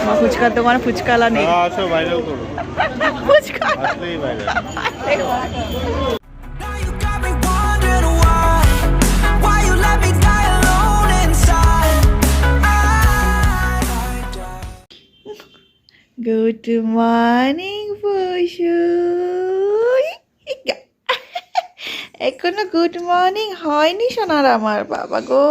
আমার ফুচকার দোকানে ফুচকালা নেই। হ্যাঁ, ফুচকা। গুড মর্নিং বসু এখনও গুড মর্নিং হয়নি সোনার আমার বাবা গো।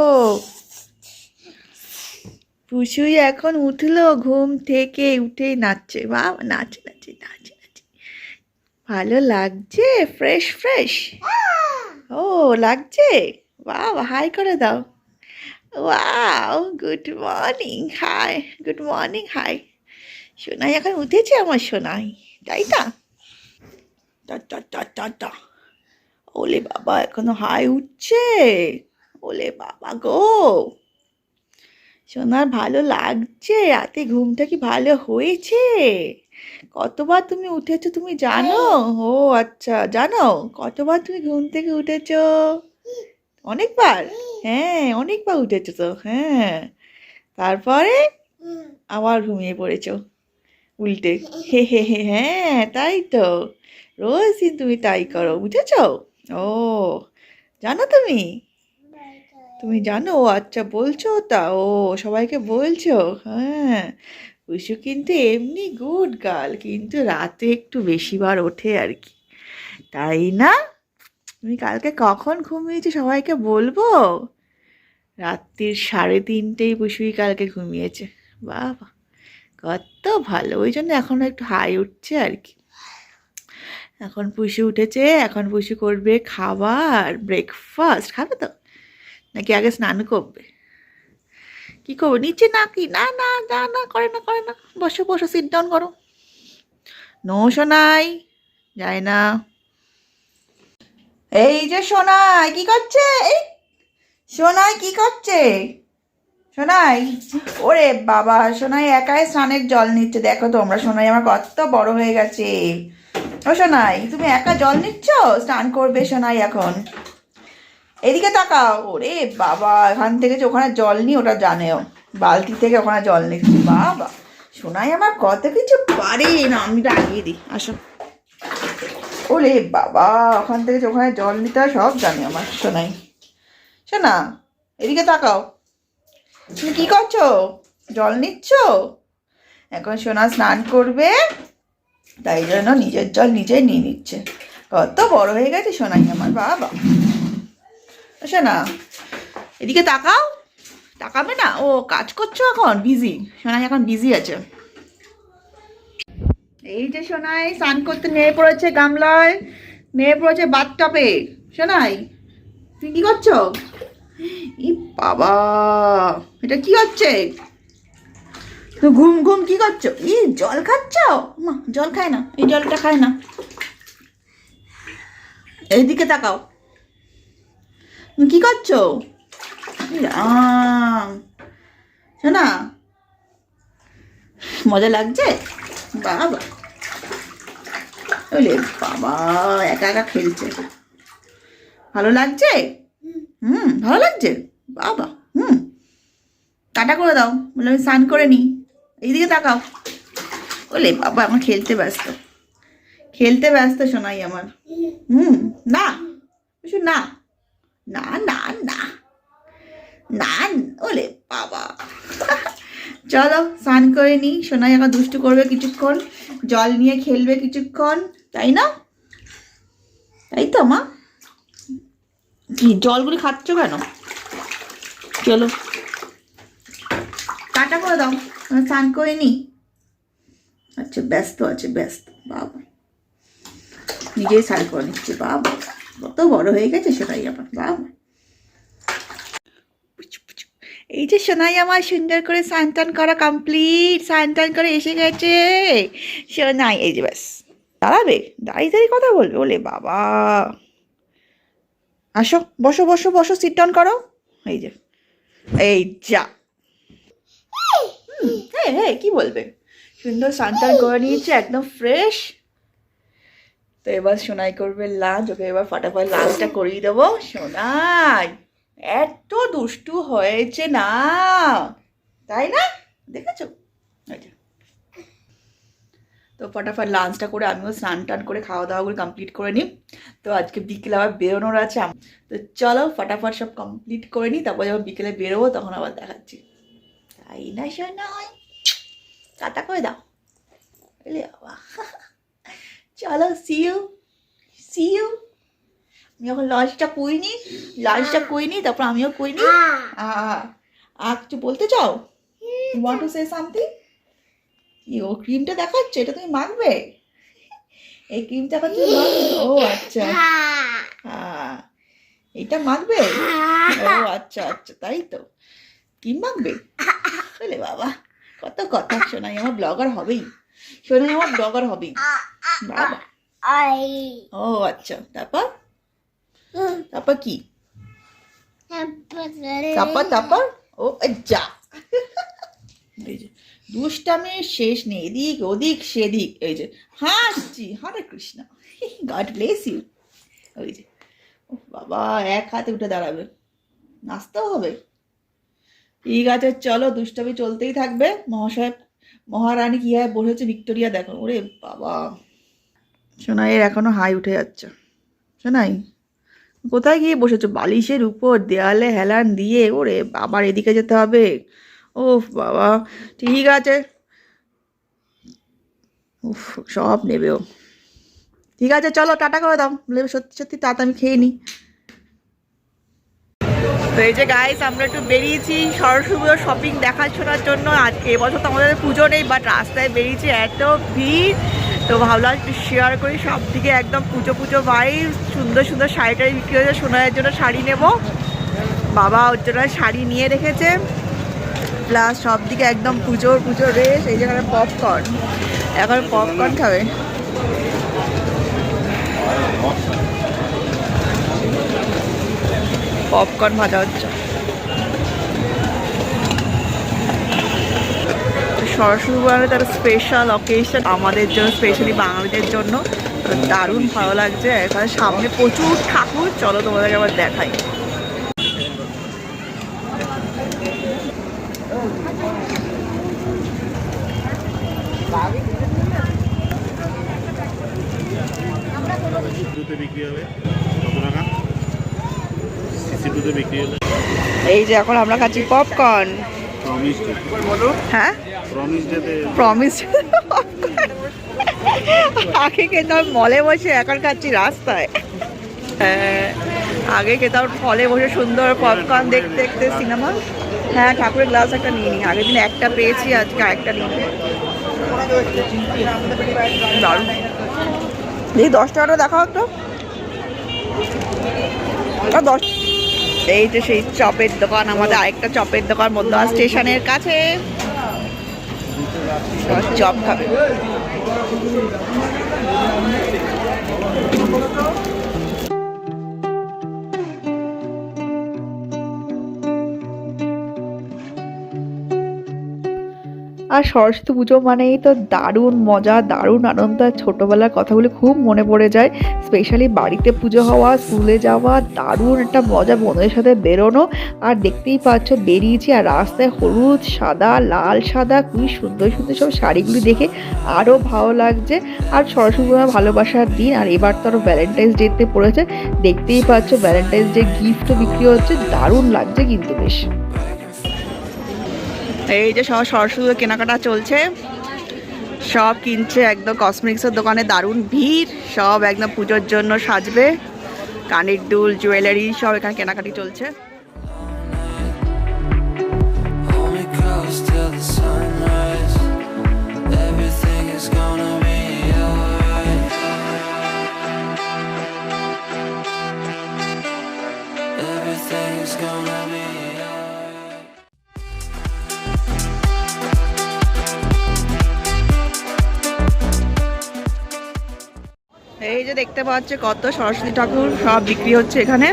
পুষুই এখন উঠল ঘুম থেকে উঠেই নাচছে। বাবা নাচে নাচে নাচে নাচে। ভালো লাগছে? ফ্রেশ ফ্রেশ ও, লাগছে? বাবা হাই করে দাও। Wow good morning hi good morning hi Sonai এখন উঠেছে আমার সোনাই, তাই না? টা ওলে বাবা এখনও হাই উঠছে। ওলে বাবা গো। সোনার ভালো লাগছে? রাতে ঘুমটা কি ভালো হয়েছে? কতবার তুমি উঠেছো তুমি জানো? ও আচ্ছা জানো? কতবার তুমি ঘুম থেকে উঠেছো? অনেকবার? হ্যাঁ অনেকবার উঠেছো তো হ্যাঁ। তারপরে আবার ঘুমিয়ে পড়েছো, উল্টে। হে হে হে হ্যাঁ তাই তো। রোজ দিন তুমি তাই করো, বুঝেছ? ও, জানো তুমি? তুমি জানো আচ্ছা বলছো তা? ও, সবাইকে বলছো? হ্যাঁ। উষু কিন্তু এমনি গুড গার্ল, কিন্তু রাতে একটু বেশিবার ওঠে আর কি। তাই না? তুমি কালকে কখন ঘুমিয়েছো সবাইকে বলব? রাত্রির সাড়ে তিনটেই পুষুই কালকে ঘুমিয়েছে। বাবা, কত ভালো। ওই জন্য এখন একটু হাই উঠছে আর কি। এখন পুষি উঠেছে, এখন পুষি করবে খাবার ব্রেকফাস্ট খাবে তো? নাকি আগে স্নান করবে? কি করব? নিচে না কি? না না না না, করে না করে না। বসো বসো সিট ডাউন করো। নো শোনাই যায় না। এই যে সোনাই, কি করছে? সোনাই, কি করছে? সোনাই, ওরে বাবা, সোনাই একাই স্নানের জল নিচ্ছে। দেখো তোমরা, সোনাই আমার কত বড় হয়ে গেছে। ও সোনাই, তুমি একা জল নিচ্ছ? স্নান করবে সোনাই এখন। এদিকে তাকাও। ওরে বাবা, এখান থেকে যে ওখানে জল নি ওটা জানেও। বালতি থেকে ওখানে জল নিচ্ছি বাবা, সোনাই আমার কত কিছু পারে। না, আমি রাগিয়ে দিই। আসো। ওরে বাবা, ওখান থেকে যে ওখানে জল নিতে সব জানে আমার সোনাই। শোনা এদিকে তাকাও। তুমি কি করছ? জল নিচ্ছ? এখন সোনা স্নান করবে। তাই জন্য নিজের জল নিজেই নিয়ে নিচ্ছে। কত বড় হয়ে গেছে সোনাই আমার, বাবা। ও সোনা এদিকে তাকাও। তাকাবে না? ও কাজ করছ এখন? বিজি সোনাই এখন বিজি আছে। এই যে সোনাই, স্নান করতে নেমে পড়েছে গামলায়। নেমে পড়েছে বাথটপে সোনাই, তুমি কি করছ? ই বাবা, এটা কি হচ্ছে? তো ঘুম ঘুম কি করছ? ই, জল খাচ্ছ? মা, জল খায় না। এই জলটা খায় না। এইদিকে তাকাও। তুমি কি করছ? শোনা, মজা লাগছে? বাবা। ওলে বাবা, একা একা খেলছে। ভালো লাগছে? হুম, ভালো লাগছে? বাবা, হুম। কাটা করে দাও বলে আমি স্নান করে নিই। এইদিকে তাকাও। বলে বাবা, আমার খেলতে ব্যস্ত। খেলতে ব্যস্ত শোনাই আমার। হুম, না, কিছু না। না না না। না ওলে বাবা। চলো, স্নান করে নিই সোনাই এখন দুষ্টু করবে কিছুক্ষণ। জল নিয়ে খেলবে কিছুক্ষণ। তাই না? তাই তো, মা? কি, জলগুলি খাচ্ছ কেন? চলো। কাটা করে দাও। আমি স্নান করে নি। আচ্ছা ব্যস্ত আছে, ব্যস্ত। বাবা। নিজেই স্নান করে নিচ্ছে, বাবা। কত বড় হয়ে গেছে সেটাই আমার বাবা। এই যে সোনাই আমার সুন্দর করে স্নান করা কমপ্লিট স্নান করে এসে গেছে। সোনাই, এই যে ব্যাস, দাঁড়াবে? দাঁড়িয়ে দাঁড়িয়ে কথা বলবে? ওলে বাবা। আসো, বসো বসো বসো সিট ডাউন করো। এই যে, এই যা। হ্যাঁ হ্যাঁ কি বলবে? সুন্দর সান্তান করে নিয়েছে, একদম ফ্রেশ তো এবার সোনাই করবে লাঞ্চ, ওকে এবার ফাটাফাট লাঞ্চটা করিয়ে দেবো। সোনাই, এত দুষ্টু হয়েছে না। তাই না? দেখেছ? তো ফটাফট লাঞ্চটা করে আমিও স্নান টান করে খাওয়া দাওয়া করে কমপ্লিট করে নিই। তো আজকে বিকেলে আবার বেরোনোর আছে তো চলো ফটাফট সব কমপ্লিট করে নিই, তারপর যখন বিকেলে বেরোবো তখন আবার দেখাচ্ছি। তাই না শোনাই টাটা করে দাও। বাবা। চলো সিউ সিউ আমি যখন লাঞ্চটা করিনি লাঞ্চটা করিনি তারপর আমিও করিনি। আর কিছু বলতে চাও? You want to say something ও ক্রিমটা দেখাচ্ছে এটা তুমি মাখবে? এই ক্রিমটা এখন তুমি ও আচ্ছা। হ্যাঁ এটা মাখবে? ও আচ্ছা আচ্ছা তাই তো। ক্রিম মাখবে? বলে বাবা কত কথা শোনাই আমার ব্লগার হবেই। শোনাই আমার ব্লগার হবেই। বাবা। ও আচ্ছা। তারপর? তারপর কি? তারপর তারপর? ও যা। দুষ্টামের শেষ নেই। এদিক ওদিক সেদিক। এই যে হাসছি। Hare Krishna. God bless you ওই যে বাবা এক হাতে উঠে দাঁড়াবে। নাচতেও হবে। ঠিক আছে চলো দুষ্টামি চলতেই থাকবে। মহাশয় মহারানী কি হয় বসেছে ভিক্টোরিয়া, দেখো। ওরে বাবা। সোনাইয়ের এখনও হাই উঠে যাচ্ছে। সোনাই, কোথায় গিয়ে বসেছো? বালিশের উপর, দেয়ালে হেলান দিয়ে। ওরে আবার এদিকে যেতে হবে। ও বাবা, ঠিক আছে। উফ, সব নেবে ও। ঠিক আছে, চলো, টাটা করে দাও। বলে সত্যি সত্যি তাতা আমি খেয়ে নিই তো এই যে গাইস আমরা একটু বেরিয়েছি সরস্বতী শপিং দেখাশোনার জন্য আজকে এবছর তো আমাদের পুজো নেই বাট রাস্তায় বেরিয়েছি, এত ভিড়। তো ভাবলাম একটু শেয়ার করি সব দিকে একদম পুজো পুজো বাই সুন্দর সুন্দর শাড়ি টাড়ি বিক্রি হয়েছে সোনার জন্য শাড়ি নেব। বাবা ওর জন্য শাড়ি নিয়ে রেখেছে। প্লাস সব দিকে একদম পুজোর পুজোর রেস এই যেখানে পপকর্ন এখন পপকর্ন খাবে। পপকর্ন ভাজা হচ্ছে। সরস্বতী পুজো তার স্পেশাল অকেশন আমাদের জন্য স্পেশালি বাঙালিদের জন্য। দারুণ ভালো লাগছে। এখানে সামনে প্রচুর ঠাকুর। চলো তোমাদেরকে আবার দেখাই টুতে বিক্রি হবে কত টাকা সিসি টুতে বিক্রি হলে এই যে এখন আমরা খাচ্ছি পপকর্ন হ্যাঁ? প্রমিস আগে খেতাম মলে বসে এখন খাচ্ছি রাস্তায়। হ্যাঁ, আগে খেতাম ফলে বসে সুন্দর পপকর্ন দেখতে দেখতে সিনেমা হ্যাঁ ঠাকুরের গ্লাস একটা নিয়ে নিই। আগের দিন একটা পেয়েছি আজকে আরেকটা নিয়ে। দারুণ। এই দশ টাকাটা দেখাও আর দশ এই যে সেই চপের দোকান আমাদের আরেকটা চপের দোকান মধ্যা স্টেশনের কাছে। চপ খাবে। আর সরস্বতী পুজো মানেই তো দারুণ মজা, দারুণ আনন্দ। আর ছোটোবেলার কথাগুলো খুব মনে পড়ে যায়। স্পেশালি বাড়িতে পুজো হওয়া, স্কুলে যাওয়া, দারুণ একটা মজা বন্ধুদের সাথে বেরোনো। আর দেখতেই পাচ্ছ, বেরিয়েছি আর রাস্তায় হলুদ, সাদা, লাল, সাদা খুবই সুন্দর সুন্দর সব শাড়িগুলি দেখে আরও ভালো লাগছে। আর সরস্বতী পুজো ভালোবাসার দিন, আর এবার তো আরও ভ্যালেন্টাইন্স ডেতে পড়েছে। দেখতেই পাচ্ছ ভ্যালেন্টাইন্স ডে গিফটও বিক্রি হচ্ছে, দারুণ লাগছে কিন্তু বেশ। এই যে সব সরস্বতী কেনাকাটা চলছে। সব কিনছে একদম কসমেটিক্সের দোকানে, দারুণ ভিড়। সব একদম পুজোর জন্য সাজবে। কানের দুল জুয়েলারি সব এখানে কেনাকাটি চলছে। Till the sunrise. Everything is gonna be যে দেখতে পাচ্ছে, কত সরস্বতী ঠাকুর সব বিক্রি হচ্ছে এখানে।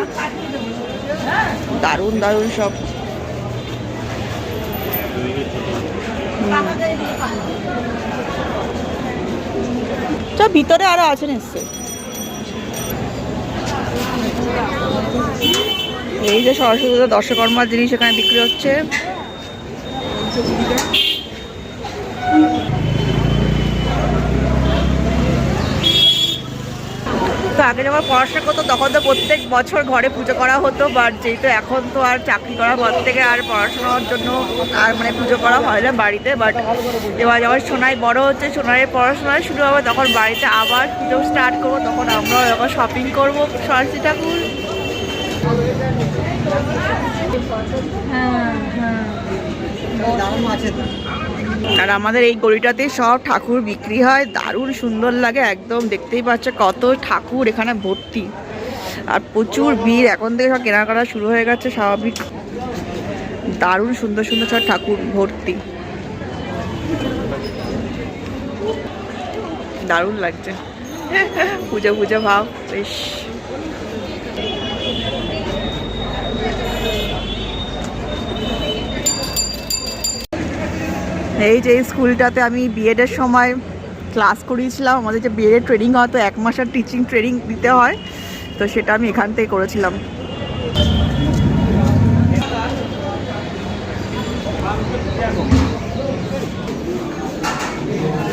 দারুণ দারুণ সব। সব ভিতরে আরও আছে নিশ্চয় এই যে সরস্বতী দর্শকর্মার জিনিস এখানে বিক্রি হচ্ছে। আগে যখন পড়াশোনা করতো তখন তো প্রত্যেক বছর ঘরে পুজো করা হতো বাট যেহেতু এখন তো আর চাকরি করার পর থেকে আর পড়াশোনার জন্য আর মানে পুজো করা হয় না বাড়িতে বাট এবার যখন সোনাই বড় হচ্ছে সোনাইয়ের পড়াশোনা শুরু হবে তখন বাড়িতে আবার পুজো স্টার্ট করব তখন আমরাও যখন শপিং করব সরস্বতী ঠাকুর। হ্যাঁ হ্যাঁ। আর আমাদের এই গলিটাতে সব ঠাকুর বিক্রি হয়, দারুণ সুন্দর লাগে, একদম দেখতেই পাচ্ছ কত ঠাকুর এখানে ভর্তি। আর প্রচুর ভিড়, এখন থেকে সব কেনাকাটা শুরু হয়ে গেছে স্বাভাবিক। দারুণ সুন্দর সুন্দর সব ঠাকুর ভর্তি। দারুণ লাগছে। পুজো পুজো, ভাব, বেশ। এই যে স্কুলটাতে আমি বিএডের সময় ক্লাস করিয়েছিলাম। আমাদের যে বিএড ট্রেনিং হয় তো এক মাসের টিচিং ট্রেনিং দিতে হয়। তো সেটা আমি এখান থেকে করেছিলাম।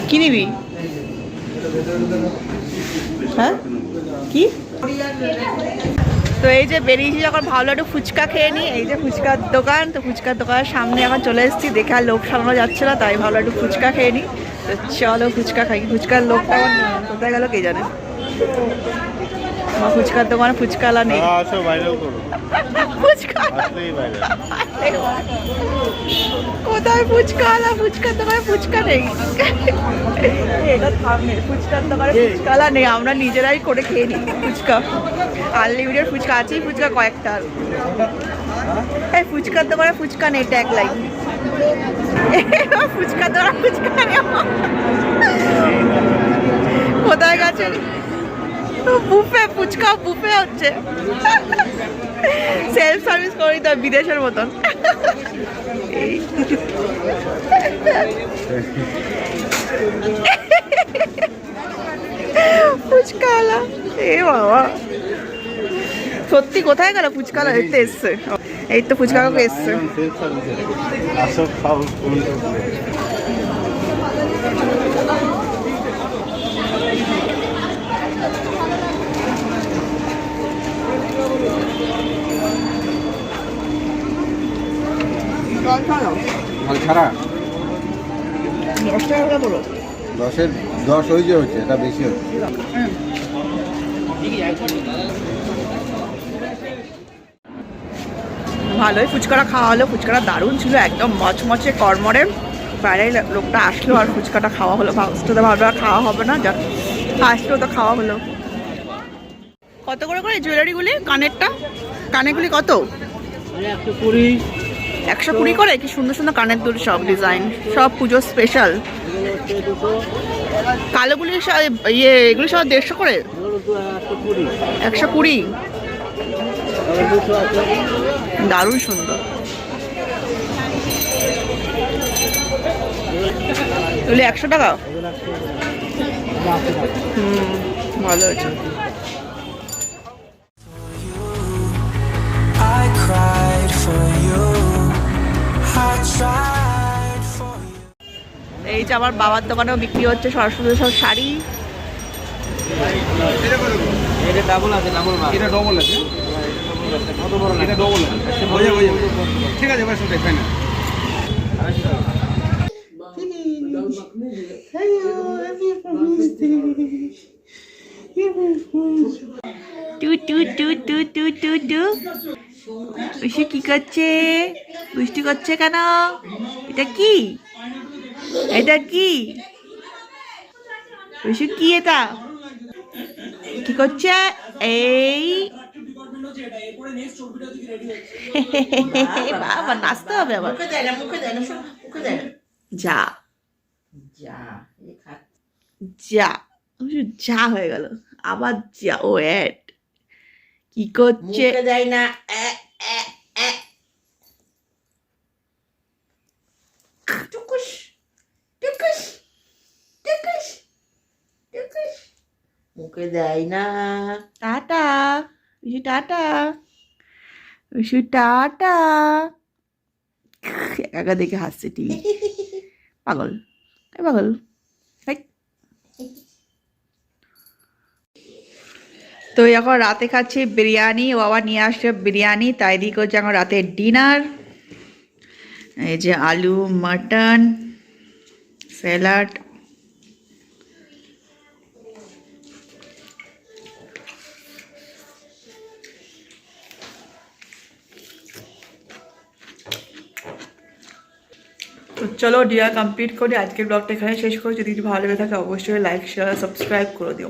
কি নিবি? হ্যাঁ? কি? তো এই যে বেরিয়েছি যখন ভালো একটু ফুচকা খেয়ে নিই, এই যে ফুচকার দোকান, তো ফুচকার দোকানের সামনে এখন চলে এসেছি, দেখে আর লোক সামলানো যাচ্ছে না, তাই ভালো একটু ফুচকা খেয়ে নিই। তো চলো ফুচকা খাই, ফুচকার লোকটা আমার কোথায় গেল কে জানে। ফুচকার দোকানে ফুচকালা নেই। আসলেই কোথায় ফুচকালা? ফুচকার দোকানে ফুচকা নেই। এটা থামনে ফুচকার দোকানে ফুচকালা নেই আমরা নিজেরাই করে খেয়ে নিই ফুচকা। আনলিমিটেড ফুচকা আছেই ফুচকা কয়েকটা। এই ফুচকার দোকানে ফুচকা নেই ট্যাগ লাইন ফুচকার দোকানে ফুচকা নেই। কোথায় গেছে? বুফে, ফুচকা, বুফে হচ্ছে। সেলফ সার্ভিস করি তো বিদেশের মতন। ফুচকালা এ বাবা। সত্যি কোথায় গেল ফুচকালা দেখতে এসছে। এই তো ফুচকা এসছে। ছাড়া? দশ টাকা করে বলো দশের দশ ওই যে হচ্ছে এটা বেশি হচ্ছে। ভালোই ফুচকাটা খাওয়া হলো ফুচকাটা দারুণ ছিল একদম মচমচে কর্মরে বাইরে লোকটা আসলো আর ফুচকাটা খাওয়া হলো ফার্স্টে ভাবলো আর খাওয়া হবে না যাক ফার্স্টেও তো খাওয়া হলো। কত করে করে জুয়েলারিগুলি? কানেরটা? কানেরগুলি কত? একশো কুড়ি। করে? কি সুন্দর সুন্দর কানের দুল সব ডিজাইন সব পুজো স্পেশাল কালোগুলি ইয়ে এগুলি সব দেড়শো করে? একশো কুড়ি। দারুণ সুন্দর। একশো টাকা? হুম, ভালো আছে for you. এই যে আমার বাবার দোকানেও বিক্রি হচ্ছে সরস্বতী সব শাড়ি। ঠিক আছে টু টু টু টু টু টু টু। কি করছে? বৃষ্টি করছে কেন? এটা কি? এটা কি? বৃষ্টি কি এটা? কি করছে? এই। বাবা নাচতে হবে আবার। যা। যা যা। হয়ে গেল। আবার যা ও অ্যাড। কি করছে? দেয় না এ, এ, এ। টুকুস টুকুস টুকুস টুকুস দেয় না। Tata Bishu tata Bishu tata. একা দেখে হাসছে টিভি। পাগল পাগল। তো এখন রাতে খাচ্ছি বিরিয়ানি, ও আবার নিয়ে আসছে বিরিয়ানি, তাই দিয়ে করছে এখন রাতের ডিনার। এই যে আলু, মাটন, স্যালাড তো চলো ডিয়ার কমপ্লিট করি আজকের ব্লগটা এখানে শেষ করি যদি ভালো লেগে থাকে অবশ্যই লাইক শেয়ার সাবস্ক্রাইব করে দিও